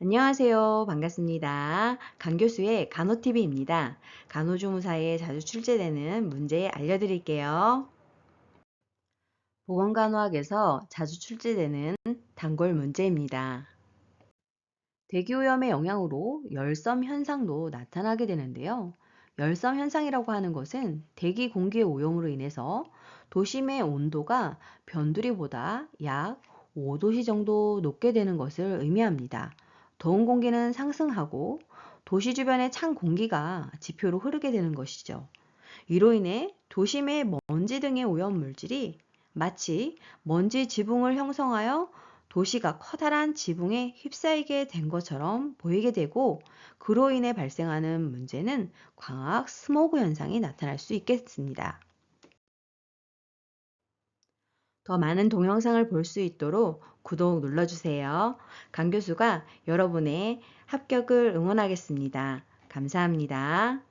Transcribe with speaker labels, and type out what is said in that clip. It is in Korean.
Speaker 1: 안녕하세요. 반갑습니다. 강 교수의 간호TV입니다. 간호조무사에 자주 출제되는 문제 알려드릴게요. 보건간호학에서 자주 출제되는 단골 문제입니다. 대기오염의 영향으로 열섬 현상도 나타나게 되는데요. 열섬 현상이라고 하는 것은 대기 공기의 오염으로 인해서 도심의 온도가 변두리보다 약 5도씨 정도 높게 되는 것을 의미합니다. 더운 공기는 상승하고 도시 주변의 찬 공기가 지표로 흐르게 되는 것이죠. 이로 인해 도심의 먼지 등의 오염 물질이 마치 먼지 지붕을 형성하여 도시가 커다란 지붕에 휩싸이게 된 것처럼 보이게 되고 그로 인해 발생하는 문제는 광학 스모그 현상이 나타날 수 있겠습니다. 더 많은 동영상을 볼 수 있도록 구독 눌러주세요. 강 교수가 여러분의 합격을 응원하겠습니다. 감사합니다.